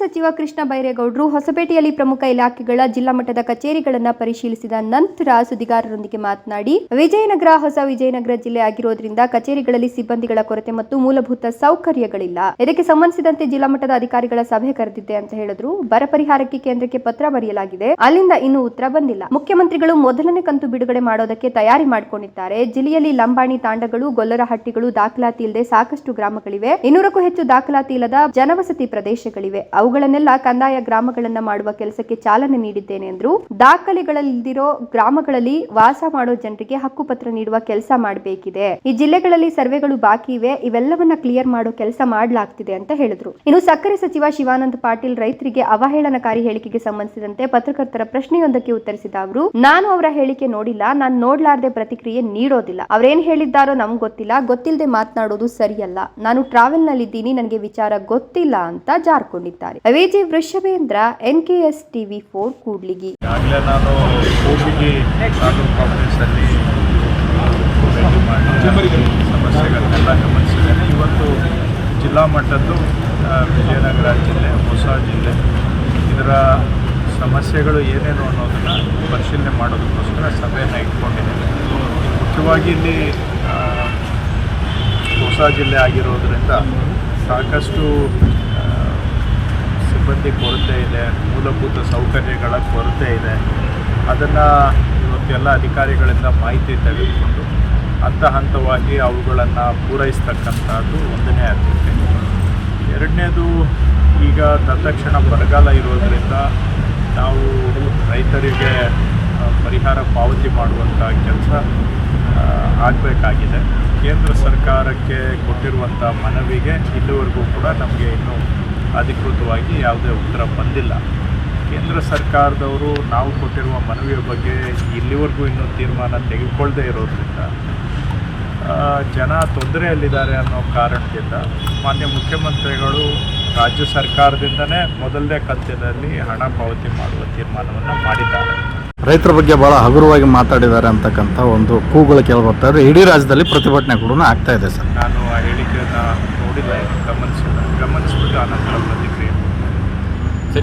ಸಚಿವ ಕೃಷ್ಣ ಬೈರೇಗೌಡರು ಹೊಸಪೇಟೆಯಲ್ಲಿ ಪ್ರಮುಖ ಇಲಾಖೆಗಳ ಜಿಲ್ಲಾ ಮಟ್ಟದ ಕಚೇರಿಗಳನ್ನು ಪರಿಶೀಲಿಸಿದ ನಂತರ ಸುದ್ದಿಗಾರರೊಂದಿಗೆ ಮಾತನಾಡಿ, ವಿಜಯನಗರ, ಹೊಸ ವಿಜಯನಗರ ಜಿಲ್ಲೆ ಆಗಿರೋದ್ರಿಂದ ಕಚೇರಿಗಳಲ್ಲಿ ಸಿಬ್ಬಂದಿಗಳ ಕೊರತೆ ಮತ್ತು ಮೂಲಭೂತ ಸೌಕರ್ಯಗಳಿಲ್ಲ. ಇದಕ್ಕೆ ಸಂಬಂಧಿಸಿದಂತೆ ಜಿಲ್ಲಾ ಮಟ್ಟದ ಅಧಿಕಾರಿಗಳ ಸಭೆ ಕರೆದಿದ್ದೆ ಅಂತ ಹೇಳಿದ್ರು. ಬರ ಪರಿಹಾರಕ್ಕೆ ಕೇಂದ್ರಕ್ಕೆ ಪತ್ರ ಬರೆಯಲಾಗಿದೆ. ಅಲ್ಲಿಂದ ಇನ್ನೂ ಉತ್ತರ ಬಂದಿಲ್ಲ. ಮುಖ್ಯಮಂತ್ರಿಗಳು ಮೊದಲನೇ ಕಂತು ಬಿಡುಗಡೆ ಮಾಡೋದಕ್ಕೆ ತಯಾರಿ ಮಾಡಿಕೊಂಡಿದ್ದಾರೆ. ಜಿಲ್ಲೆಯಲ್ಲಿ ಲಂಬಾಣಿ ತಾಂಡಗಳು, ಗೊಲ್ಲರಹಟ್ಟಿಗಳು, ದಾಖಲಾತಿ ಇಲ್ಲದೆ ಸಾಕಷ್ಟು ಗ್ರಾಮಗಳಿವೆ. ಇನ್ನೂರಕ್ಕೂ ಹೆಚ್ಚು ದಾಖಲಾತಿ ಇಲ್ಲದ ಜನವಸತಿ ಪ್ರದೇಶಗಳಿವೆ. ಅವುಗಳನ್ನೆಲ್ಲ ಕಂದಾಯ ಗ್ರಾಮಗಳನ್ನ ಮಾಡುವ ಕೆಲಸಕ್ಕೆ ಚಾಲನೆ ನೀಡಿದ್ದೇನೆ ಎಂದ್ರು ದಾಖಲೆಗಳಲ್ಲಿರೋ ಗ್ರಾಮಗಳಲ್ಲಿ ವಾಸ ಮಾಡೋ ಜನರಿಗೆ ಹಕ್ಕುಪತ್ರ ನೀಡುವ ಕೆಲಸ ಮಾಡಬೇಕಿದೆ. ಈ ಜಿಲ್ಲೆಗಳಲ್ಲಿ ಸರ್ವೆಗಳು ಬಾಕಿ ಇವೆ. ಇವೆಲ್ಲವನ್ನ ಕ್ಲಿಯರ್ ಮಾಡೋ ಕೆಲಸ ಮಾಡಲಾಗ್ತಿದೆ ಅಂತ ಹೇಳಿದ್ರು. ಇನ್ನು ಸಕ್ಕರೆ ಸಚಿವ ಶಿವಾನಂದ ಪಾಟೀಲ್ ರೈತರಿಗೆ ಅವಹೇಳನಕಾರಿ ಹೇಳಿಕೆಗೆ ಸಂಬಂಧಿಸಿದಂತೆ ಪತ್ರಕರ್ತರ ಪ್ರಶ್ನೆಯೊಂದಕ್ಕೆ ಉತ್ತರಿಸಿದ ಅವರು, ನಾನು ಅವರ ಹೇಳಿಕೆ ನೋಡಿಲ್ಲ. ನಾನು ನೋಡ್ಲಾರ್ದೆ ಪ್ರತಿಕ್ರಿಯೆ ನೀಡೋದಿಲ್ಲ. ಅವ್ರೇನ್ ಹೇಳಿದ್ದಾರೋ ನಮ್ಗೆ ಗೊತ್ತಿಲ್ಲ. ಗೊತ್ತಿಲ್ಲದೆ ಮಾತನಾಡೋದು ಸರಿಯಲ್ಲ. ನಾನು ಟ್ರಾವೆಲ್ ನಲ್ಲಿದ್ದೀನಿ. ನನಗೆ ವಿಚಾರ ಗೊತ್ತಿಲ್ಲ ಅಂತ ಜಾರ್ಕೊಂಡಿದ್ದಾರೆ. Viji Vrishabhendra N K S TV four, Kudligi. ಸಮಸ್ಯೆಗಳನ್ನೆಲ್ಲ ಗಮನಿಸಿದ್ದೇನೆ. ಇವತ್ತು ಜಿಲ್ಲಾ ಮಟ್ಟದ್ದು ವಿಜಯನಗರ ಜಿಲ್ಲೆ, ಹೊಸ ಜಿಲ್ಲೆ, ಇದರ ಸಮಸ್ಯೆಗಳು ಏನೇನು ಅನ್ನೋದನ್ನು ಪರಿಶೀಲನೆ ಮಾಡೋದಕ್ಕೋಸ್ಕರ ಸಭೆಯನ್ನು ಇಟ್ಕೊಂಡಿದ್ದೇನೆ. ಮುಖ್ಯವಾಗಿ ಇಲ್ಲಿ ಹೊಸ ಜಿಲ್ಲೆ ಆಗಿರೋದರಿಂದ ಸಾಕಷ್ಟು ಸಿಬ್ಬಂದಿ ಕೊರತೆ ಇದೆ, ಮೂಲಭೂತ ಸೌಕರ್ಯಗಳ ಕೊರತೆ ಇದೆ. ಅದನ್ನು ಇವತ್ತೆಲ್ಲ ಅಧಿಕಾರಿಗಳಿಂದ ಮಾಹಿತಿ ತೆಗೆದುಕೊಂಡು ಹಂತ ಹಂತವಾಗಿ ಅವುಗಳನ್ನು ಪೂರೈಸ್ತಕ್ಕಂಥದ್ದು ಒಂದನೇ ಆದ್ಯತೆ. ಎರಡನೇದು ಈಗ ತತ್ಕ್ಷಣ ಬರಗಾಲ ಇರೋದರಿಂದ ನಾವು ರೈತರಿಗೆ ಪರಿಹಾರ ಪಾವತಿ ಮಾಡುವಂಥ ಕೆಲಸ ಆಗಬೇಕಾಗಿದೆ. ಕೇಂದ್ರ ಸರ್ಕಾರಕ್ಕೆ ಕೊಟ್ಟಿರುವಂಥ ಮನವಿಗೆ ಇಲ್ಲಿವರೆಗೂ ಕೂಡ ನಮಗೆ ಇನ್ನೂ ಅಧಿಕೃತವಾಗಿ ಯಾವುದೇ ಉತ್ತರ ಬಂದಿಲ್ಲ. ಕೇಂದ್ರ ಸರ್ಕಾರದವರು ನಾವು ಕೊಟ್ಟಿರುವ ಮನವಿಯ ಬಗ್ಗೆ ಇಲ್ಲಿವರೆಗೂ ಇನ್ನೂ ತೀರ್ಮಾನ ತೆಗೆದುಕೊಳ್ಳದೆ ಇರೋದ್ರಿಂದ ಜನ ತೊಂದರೆಯಲ್ಲಿದ್ದಾರೆ ಅನ್ನೋ ಕಾರಣದಿಂದ ಮಾನ್ಯ ಮುಖ್ಯಮಂತ್ರಿಗಳು ರಾಜ್ಯ ಸರ್ಕಾರದಿಂದನೇ ಮೊದಲನೇ ಕಂತಿನಲ್ಲಿ ಹಣ ಪಾವತಿ ಮಾಡುವ ತೀರ್ಮಾನವನ್ನು ಮಾಡಿದ್ದಾರೆ. ರೈತರ ಬಗ್ಗೆ ಬಹಳ ಹಗುರವಾಗಿ ಮಾತಾಡಿದ್ದಾರೆ ಅಂತಕ್ಕಂಥ ಒಂದು ಕೂಗಳು ಬರ್ತಾ ಇಡೀ ರಾಜ್ಯದಲ್ಲಿ ಪ್ರತಿಭಟನೆ ಕೂಡ ಆಗ್ತಾ ಇದೆ ಸರ್. ನಾನು ಆ ಹೇಳಿಕೆಯನ್ನು ನೋಡಿಲ್ಲ.